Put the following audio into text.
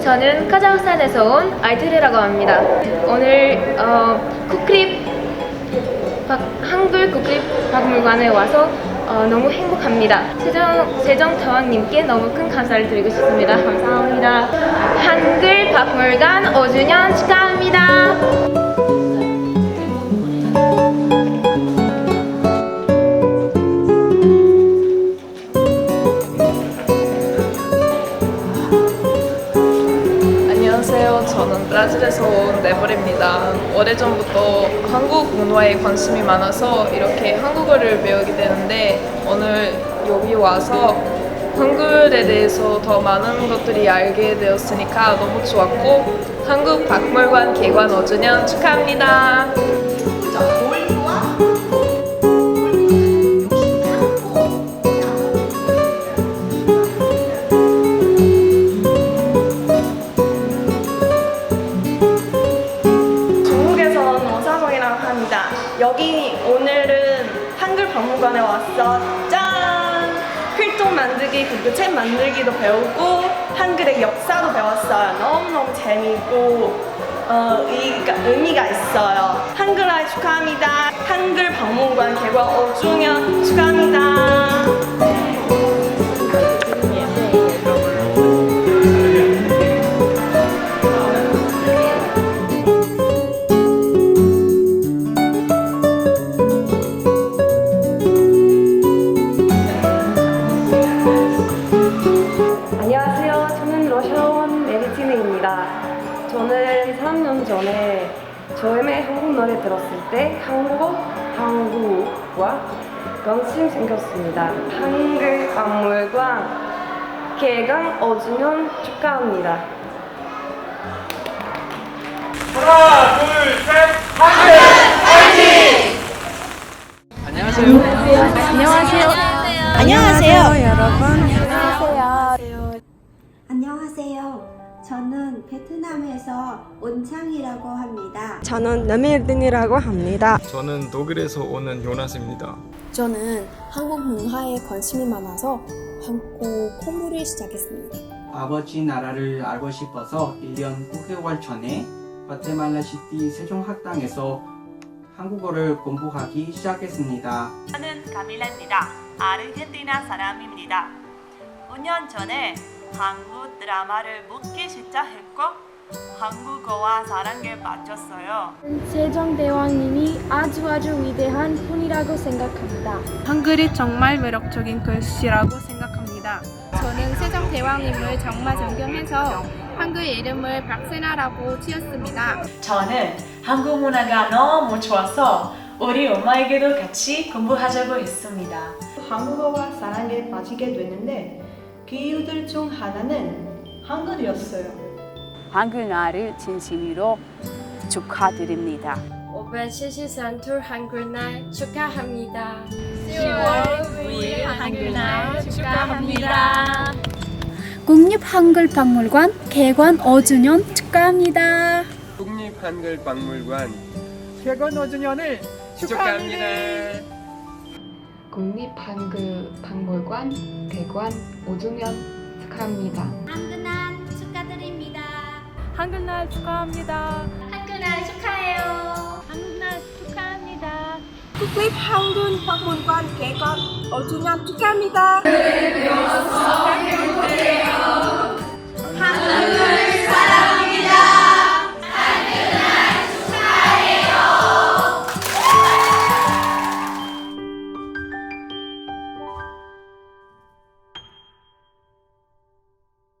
저는 카자흐스탄에서 온 아이트리라고 합니다. 오늘 어, 쿠크립 박- 한글 국립 박물관에 와서 어, 너무 행복합니다. 세정, 세정 대왕님께 너무 큰 감사를 드리고 싶습니다. 감사합니다. 한글 박물관 5주년 축하합니다. 저는 브라질에서 온 네버입니다. 오래전부터 한국 문화에 관심이 많아서 이렇게 한국어를 배우게 되는데 오늘 여기 와서 한글에 대해서 더 많은 것들이 알게 되었으니까 너무 좋았고 한국 박물관 개관 5주년 축하합니다. 여기 오늘은 한글 박물관에 왔어. 짠! 필통 만들기, 그리고 책 만들기도 배우고 한글의 역사도 배웠어요. 너무너무 재미있고 어, 의의가, 의미가 있어요. 한글아이 축하합니다. 한글 박물관 개관 5주년 축하합니다. 처음에 한국 노래 들었을 때 한국어, 한국과 관심 생겼습니다. 한글 박물관 개관 5주년 축하합니다. 안녕하세요. 저는 베트남에서 온창이라고 합니다. 저는 남일등이라고 합니다. 저는 독일에서 오는 요나스입니다. 저는 한국 문화에 관심이 많아서 한국 공부를 시작했습니다. 아버지 나라를 알고 싶어서 1년 9개월 전에 과테말라 시티 세종학당에서 한국어를 공부하기 시작했습니다. 저는 카밀라입니다. 아르헨티나 사람입니다. 5년 전에 한국 드라마를 보기 시작했고 한국어와 사랑에 빠졌어요. 세종대왕님이 아주 아주 위대한 분이라고 생각합니다. 한글이 정말 매력적인 글씨라고 생각합니다. 저는 세종대왕님을 정말 존경해서 한글 이름을 박세나라고 지었습니다. 저는 한국 문화가 너무 좋아서 우리 엄마에게도 같이 공부하자고 했습니다. 한국어와 사랑에 빠지게 됐는데 그 이유들 중 하나는 한글이었어요. 한글날을 진심으로 축하드립니다. 573툴 한글날 축하합니다. 10월 9일 한글날 축하합니다. 국립한글박물관 개관 5주년 축하합니다. 국립한글박물관 개관 5주년을 축하합니다. 국립한글박물관 개관 5주년 축하합니다. 한글날 축하드립니다. 한글날 축하합니다. 한글날 축하해요. 한글날 축하합니다. 국립 한글 박물관 개관 5주년 축하합니다.